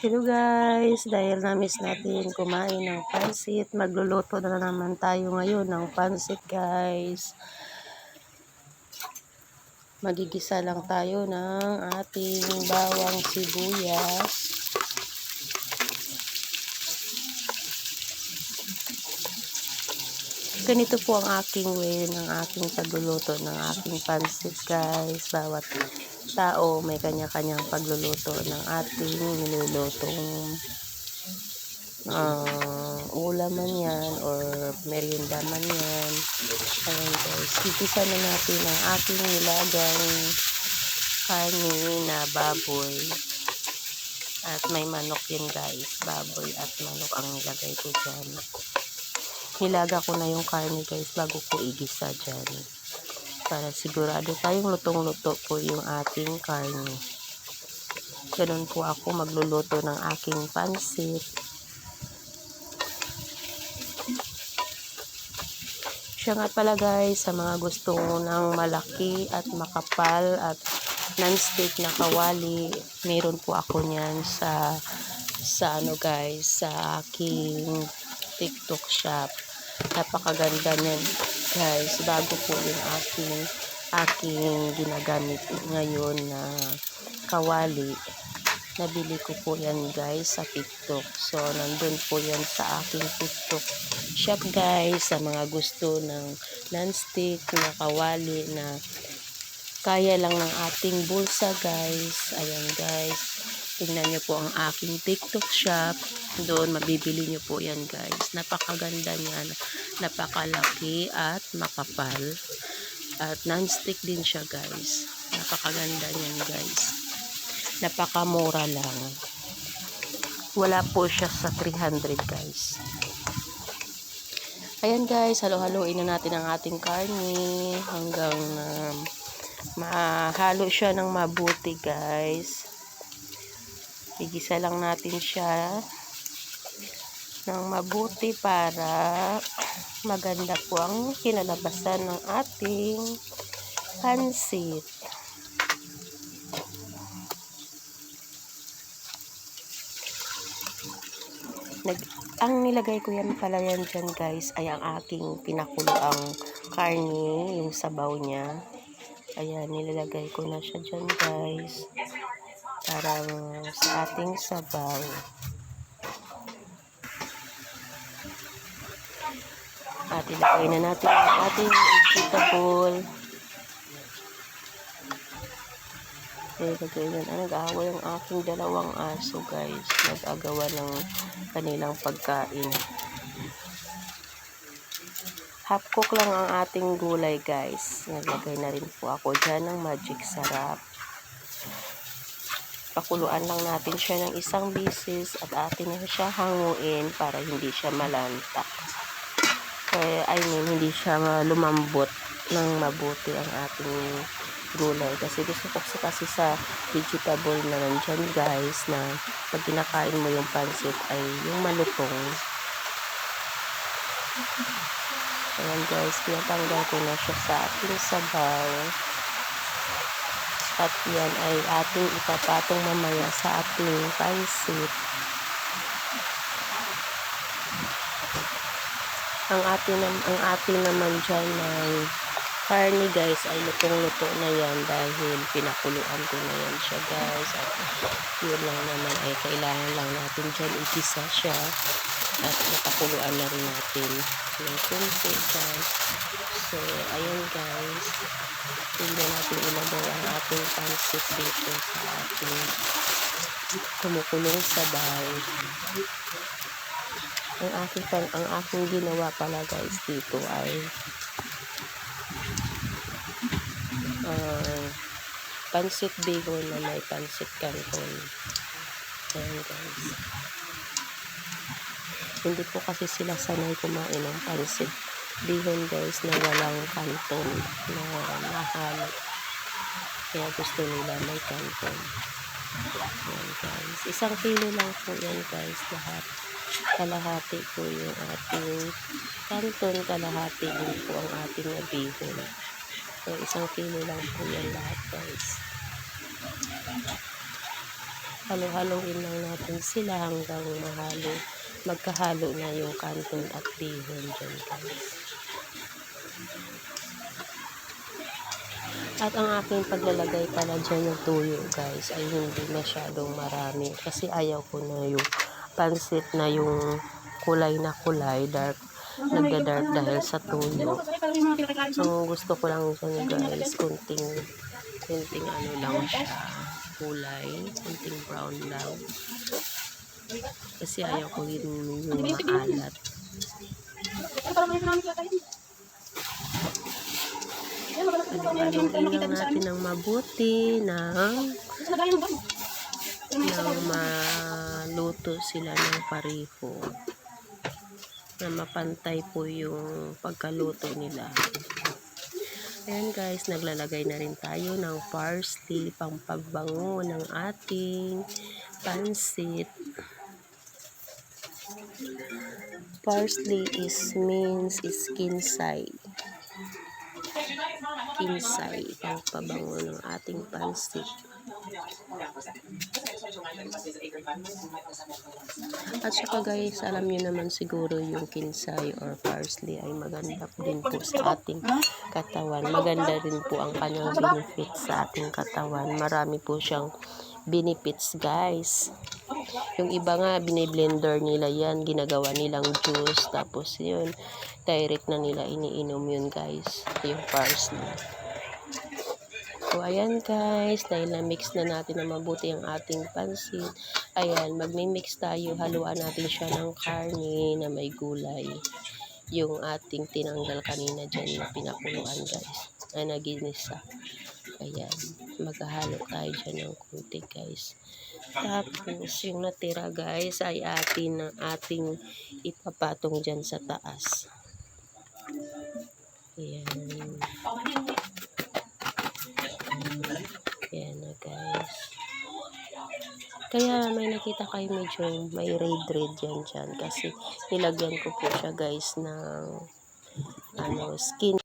Hello guys, dahil na-miss natin kumain ng pansit, magluluto na naman tayo ngayon ng pansit guys. Magigisa lang tayo ng ating bawang sibuyas. Ganito po ang aking way ng aking pagluluto ng aking pansit guys. Bawat tao may kanya-kanyang pagluluto ng ating nilulutong uh, ulam man yan or merienda man yan. Ayan guys, gigisa na natin ang aking nilagang karne na baboy. At may manok yun guys, baboy at manok ang nilagay ko dyan. Nilaga ko na yung karne guys bago ko igisa dyan para sigurado tayong lutong-luto po yung ating karne. Ganun po ako magluluto ng aking pansit. Siya nga pala guys, sa mga gusto ng malaki at makapal at non-stick na kawali, meron po ako niyan sa sa ano guys, sa aking TikTok shop. Napakaganda niyan guys bago po yung aking aking ginagamit ngayon na kawali nabili ko po yan guys sa tiktok. So nandun po yan sa aking tiktok shop guys sa mga gusto ng non-stick na kawali na kaya lang ng ating bulsa guys. Ayan guys tingnan nyo po ang aking tiktok shop. Doon mabibili nyo po yan guys. Napakaganda niya napakalaki at makapal. At non-stick din siya guys. Napakaganda niyan guys. Napakamura lang. Wala po siya sa 300 guys. Ayan guys. Halo-haloin na natin ang ating karne hanggang um, mahalo siya ng mabuti guys igisa lang natin siya ng mabuti para maganda po ang kinalabasan ng ating pansit. Nag, ang nilagay ko yan pala yan dyan guys ay ang aking pinakulo ang karne, yung sabaw niya. Ayan, nilalagay ko na siya dyan guys. Para sa ating sabaw. At ilagay na natin ang ating vegetable. Ilagay na. Ah, nag-aaway ang aking dalawang aso guys. Nag-agawa ng kanilang pagkain. Half cook lang ang ating gulay guys. Naglagay na rin po ako dyan ng magic sarap. Pakuluan lang natin siya ng isang bisis at atin na siya hanguin para hindi siya malantak. Kaya, I mean, hindi siya lumambot ng mabuti ang ating gulay. Kasi gusto ko kasi sa vegetable na nandyan guys na pag kinakain mo yung pansit ay yung malutong. Ayan guys, tinatanggal ko na siya sa ating sabaw. At yan ay ating ipapatong mamaya sa ating pansit. ang atin ang atin naman dyan ng karne guys ay lutong-luto na yan dahil pinakuluan ko na yan siya guys at yun lang naman ay kailangan lang natin dyan igisa siya at napakuluan na rin natin ng kunti guys. So ayun guys. Hindi natin ilagay ang ating pansit dito sa ating kumukulong sabaw. Ang aking ang aking ginawa pala guys dito ay uh, pansit bacon na may pansit canton. Ayan guys hindi po kasi sila sanay kumain ng pansit. Bacon guys na walang canton na nahalo kaya gusto nila may canton ayan guys. Isang kilo lang po yan guys lahat. Kalahati po yung ating kanton, kalahati din po ang ating nabihon. So, isang kilo lang po yan lahat guys. halo-haloin lang natin sila hanggang mahalo magkahalo na yung kanton at bihon dyan guys. At ang aking paglalagay pala dyan ng tuyo guys ay hindi masyadong marami. Kasi ayaw ko na yung pansit na yung kulay na kulay dark nagda-dark dahil sa tuyo So, gusto ko lang dyan guys, kunting, kunting ano lang siya, kulay, kunting brown lang. Kasi ayaw ko yun yung maalat. Haluin lang natin ng mabuti ng, ng maluto sila ng pareho na mapantay po yung pagkaluto nila. Ayan guys, naglalagay na rin tayo ng parsley, pang pagbango ng ating pansit. Parsley is means is kinsay. Kinsay, pang pabango ng ating pansit. At saka guys, alam niyo naman siguro yung kinsay or parsley ay maganda din po sa ating katawan. Maganda rin po ang kanyang benefits sa ating katawan. Marami po siyang benefits guys. Yung iba nga, biniblender nila yan, ginagawa nilang juice, tapos yun, direct na nila iniinom yun guys, yung parsley. So, ayan guys, dahil na-mix na natin na mabuti ang ating pansit, ayan, magmi-mix tayo, haluan natin siya ng karne na may gulay. Yung ating tinanggal kanina dyan na pinakuluan guys, na naginisa. Ayan, maghahalo tayo dyan ng kunti guys. Tapos, yung natira guys, ay atin ng ating ipapatong dyan sa taas. Ayan. Ayan na guys. Kaya may nakita kayo medyo may red red yan dyan kasi nilagyan ko po siya guys ng ano, skin